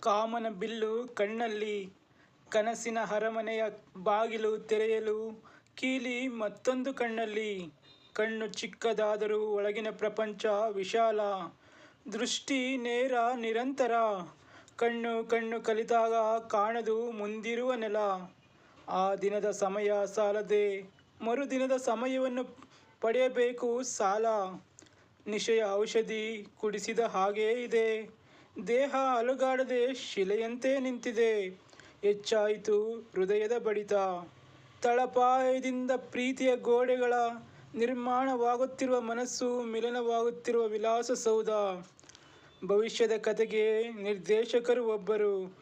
ಕಾಮನ bill ಕಣ್ಣಲ್ಲಿ, ಕನಸಿನ ಅರಮನೆಯ ಬಾಗಿಲು ತೆರೆಯಲು, ಕೀಲಿ ಮತ್ತೊಂದು ಕಣ್ಣಲ್ಲಿ, ಕಣ್ಣು ಚಿಕ್ಕದಾದರೂ ಒಳಗಿನ ಪ್ರಪಂಚ ವಿಶಾಲ, ದೃಷ್ಟಿ ನೇರ ನಿರಂತರ, ಕಣ್ಣು ಕಣ್ಣು ಕಲಿತಾಗ ಕಾಣದು ಮುಂದಿರುವ ನೆಲ. ಆ ದಿನದ ಸಮಯ ಸಾಲದೆ, ಮರುದಿನದ ಸಮಯವನ್ನು ಪಡೆಯಬೇಕು ಸಾಲ. ನಿಶೆಯ ಔಷಧಿ ಕುಡಿಸಿದ ಹಾಗೇ ಇದೆ. ದೇಹ ಅಲುಗಾಡದೆ ಶಿಲೆಯಂತೆ ನಿಂತಿದೆ. ಹೆಚ್ಚಾಯಿತು ಹೃದಯದ ಬಡಿತ. ತಳಪಾಯದಿಂದ ಪ್ರೀತಿಯ ಗೋಡೆಗಳ ನಿರ್ಮಾಣವಾಗುತ್ತಿರುವ ಮನಸ್ಸು ಮಿಲನವಾಗುತ್ತಿರುವ ವಿಲಾಸ ಸೌಧ. ಭವಿಷ್ಯದ ಕತೆಗೆ ನಿರ್ದೇಶಕರು ಒಬ್ಬರು,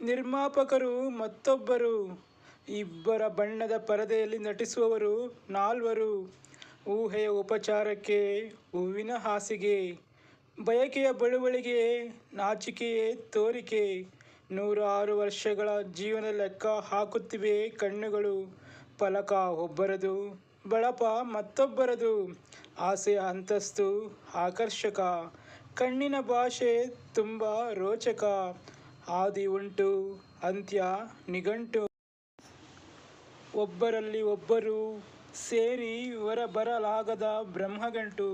ನಿರ್ಮಾಪಕರು ಮತ್ತೊಬ್ಬರು. ಇಬ್ಬರ ಬಣ್ಣದ ಪರದೆಯಲ್ಲಿ ನಟಿಸುವವರು ನಾಲ್ವರು. ಊಹೆಯ ಉಪಚಾರಕ್ಕೆ ಹೂವಿನ ಹಾಸಿಗೆ. ಬಯಕೆಯ ಬಳುವಳಿಗೆ ನಾಚಿಕೆಯೇ ತೋರಿಕೆ. ನೂರಾರು ವರ್ಷಗಳ ಜೀವನ ಲೆಕ್ಕ ಹಾಕುತ್ತಿವೆ ಕಣ್ಣುಗಳು. ಫಲಕ ಒಬ್ಬರದು, ಬಳಪ ಮತ್ತೊಬ್ಬರದು. ಆಸೆಯ ಅಂತಸ್ತು ಆಕರ್ಷಕ. ಕಣ್ಣಿನ ಭಾಷೆ ತುಂಬ ರೋಚಕ. ಆದಿ ಉಂಟು, ಅಂತ್ಯ ನಿಘಂಟು. ಒಬ್ಬರಲ್ಲಿ ಒಬ್ಬರು ಸೇರಿ ಹೊರಬರಲಾಗದ ಬ್ರಹ್ಮಗಂಟು.